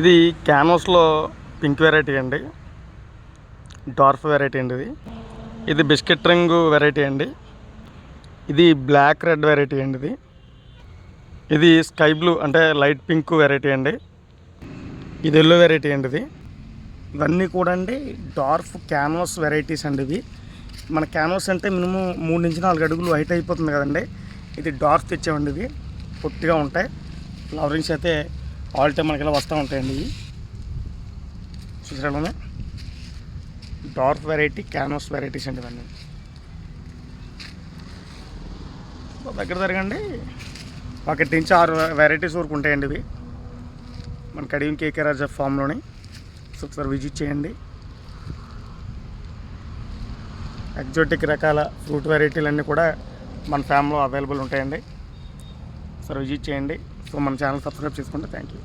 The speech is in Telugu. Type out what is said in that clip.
ఇది క్యాన్వస్లో పింక్ వెరైటీ అండి. డార్ఫ్ వెరైటీ అండి ఇది. ఇది బిస్కెట్ రింగు వెరైటీ అండి. ఇది బ్లాక్ రెడ్ వెరైటీ అండి ఇది. ఇది స్కై బ్లూ అంటే లైట్ పింక్ వెరైటీ అండి. ఇది ఎల్లో వెరైటీ అండి ఇది. ఇవన్నీ కూడా అండి డార్ఫ్ క్యాన్వాస్ వెరైటీస్ అండి ఇవి. మన క్యాన్వాస్ అంటే మినిమం మూడు నుంచి నాలుగు అడుగులు హైట్ అయిపోతుంది కదండి. ఇది డార్ఫ్ తెచ్చామండి ఇది. పొట్టిగా ఉంటాయి. ఫ్లవరింగ్స్ అయితే ఆల్ టైం మనకి ఇలా వస్తూ ఉంటాయండి ఇవి. చూసారా డార్క్ వెరైటీ క్యాన్వాస్ వెరైటీస్ అండి ఇవన్నీ. దగ్గర జరగండి ఒకటి నుంచి ఆరు వెరైటీస్ వరకు ఉంటాయండి ఇవి. మన కడియం కేకే రాజా ఫామ్లోని. సో ఒకసారి విజిట్ చేయండి. ఎగ్జోటిక్ రకాల ఫ్రూట్ వెరైటీలు అన్నీ కూడా మన ఫామ్లో అవైలబుల్ ఉంటాయండి. సో విజిట్ చేయండి. సో మన ఛానల్ సబ్స్క్రైబ్ చేసుకుంటే థ్యాంక్ యూ